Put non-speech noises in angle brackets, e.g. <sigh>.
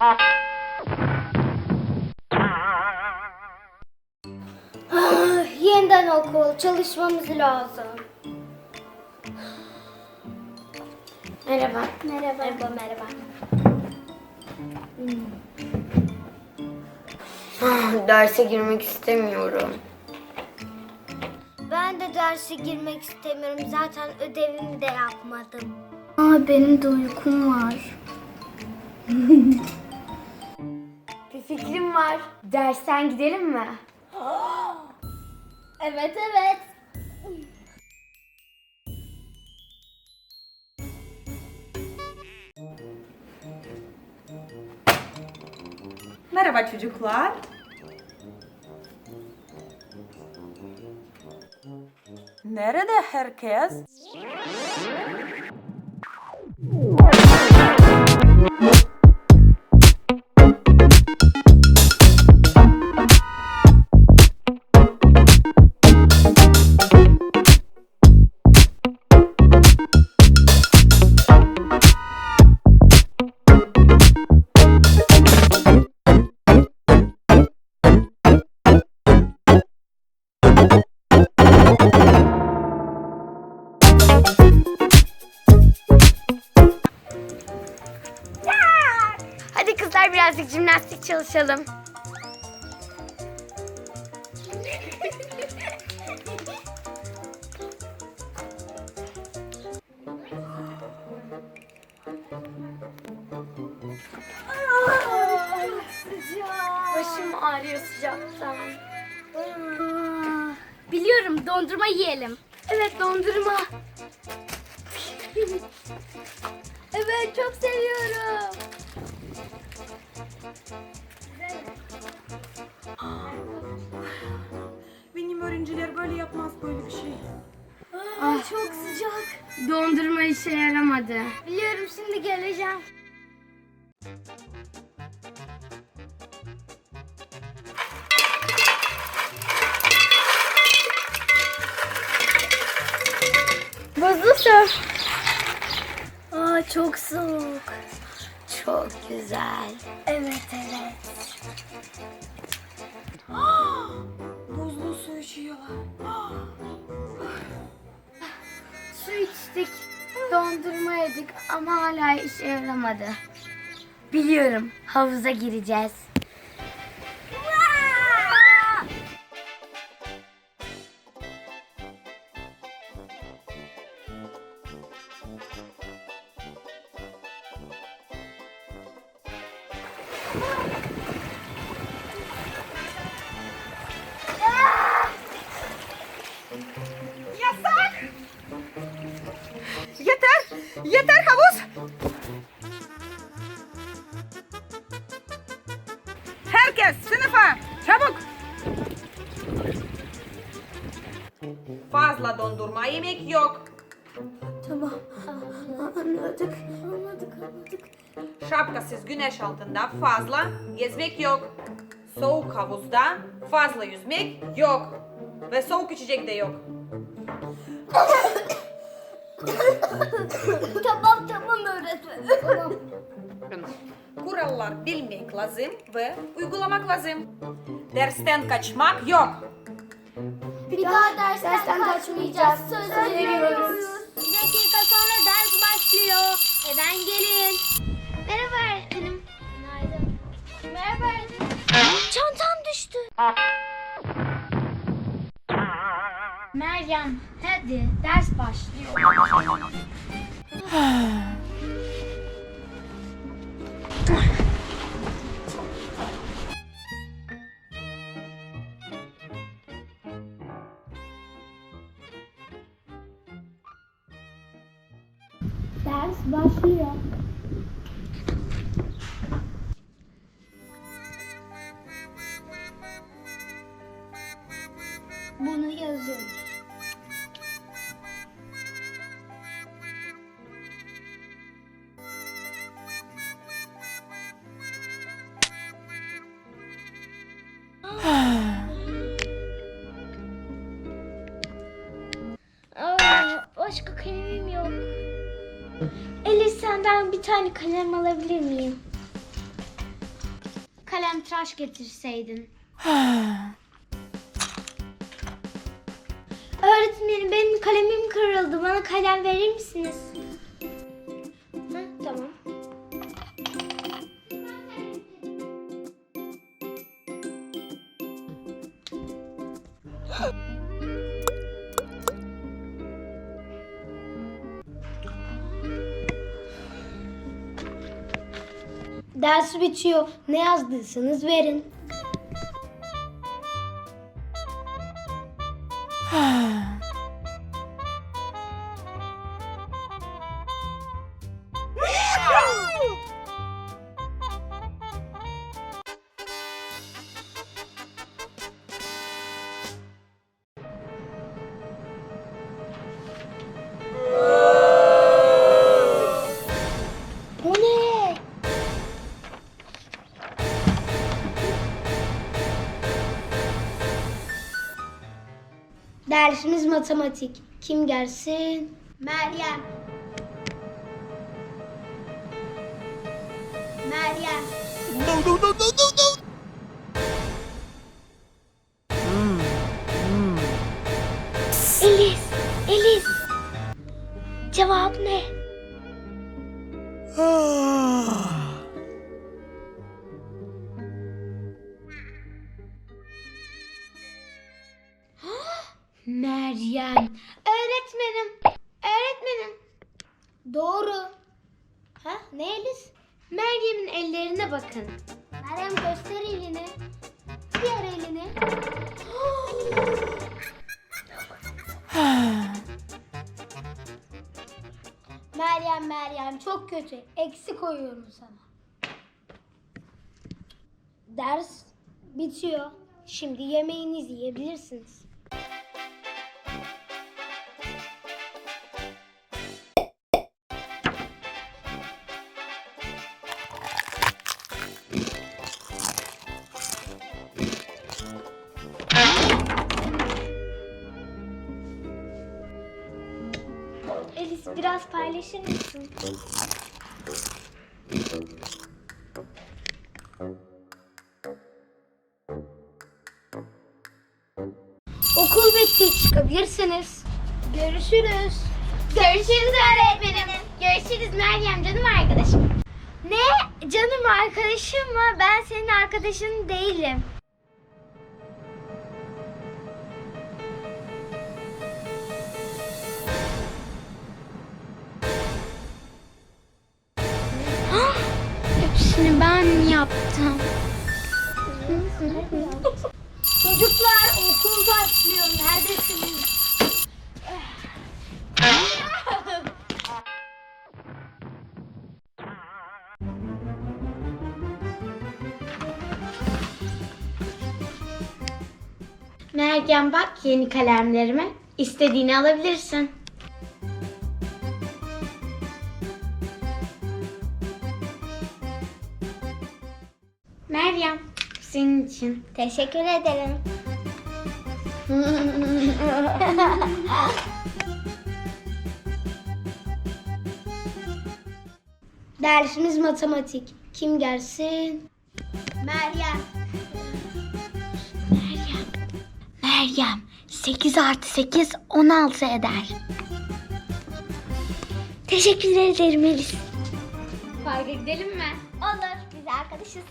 Ah, Yeniden okul, çalışmamız lazım. Merhaba. Merhaba. Merhaba, merhaba. Ah, derse girmek istemiyorum. Ben de derse girmek istemiyorum. Zaten ödevimi de yapmadım. Aa, benim de uykum var. <laughs> Fikrim var. Dersten gidelim mi? <gasps> Evet, evet. Merhaba çocuklar. Nerede herkes? Kızlar birazcık jimnastik çalışalım. Başım ağrıyor sıcaktan. Biliyorum, dondurma yiyelim. Evet dondurma. Evet, çok seviyorum. Böyle bir şey. Ah, çok sıcak. Dondurma işe yaramadı. Biliyorum, şimdi geleceğim. Buzlu su. Aa, çok soğuk. Çok güzel. Evet, evet. Yedik ama hala işe yaramadı. Biliyorum, havuza gireceğiz. Yasak! Yeter! Havuz! Herkes sınıfa! Çabuk! Fazla dondurma yemek yok. Tamam, anladık. Anladık, anladık. Şapkasız güneş altında fazla gezmek yok. Soğuk havuzda fazla yüzmek yok. Ve soğuk içecek de yok. <laughs> tamam, tamam öğretmenim. Tamam. Kurallar bilmek lazım ve uygulamak lazım. Dersten kaçmak yok. Bir daha dersten, kaçmayacağız. Söz veriyoruz. Bir dakika sonra ders başlıyor. Hemen gelin. Merhaba öğretmenim. Günaydın. Merhaba öğretmenim. Çantam düştü. Meryem, hadi ders başlıyor. Ders başlıyor. Bunu yazıyoruz. Aa, başka kalemim yok. Elif senden bir tane kalem alabilir miyim? kalem tıraş getirseydin. Öğretmenim benim kalemim kırıldı. Bana kalem verir misiniz? Ders bitiyor. Ne yazdıysanız verin. Dersimiz matematik. Kim gelsin? Meryem. Meryem. No, no, no, no, no, no. Meryem. Öğretmenim. Öğretmenim. Doğru. Ha? Ne Elis? Meryem'in ellerine bakın. Meryem göster elini. Diğer elini. <gasps> Meryem Meryem çok kötü. Eksi koyuyorum sana. Ders bitiyor. Şimdi yemeğinizi yiyebilirsiniz. Elis biraz paylaşır mısın? Okul bitti çıkabilirsiniz. Görüşürüz. Görüşürüz öğretmenim. Görüşürüz Meryem canım arkadaşım. Ne? Canım arkadaşım mı? Ben senin arkadaşın değilim. Çocuklar okul başlıyor. Neredesiniz? Meryem bak yeni kalemlerime. İstediğini alabilirsin. Meryem, senin için. Teşekkür ederim. <laughs> Dersimiz matematik. Kim gelsin? Meryem. Meryem. Meryem. 8 artı 8 16 eder. Teşekkür ederim Melis. Parka gidelim mi? Olur. Biz arkadaşız.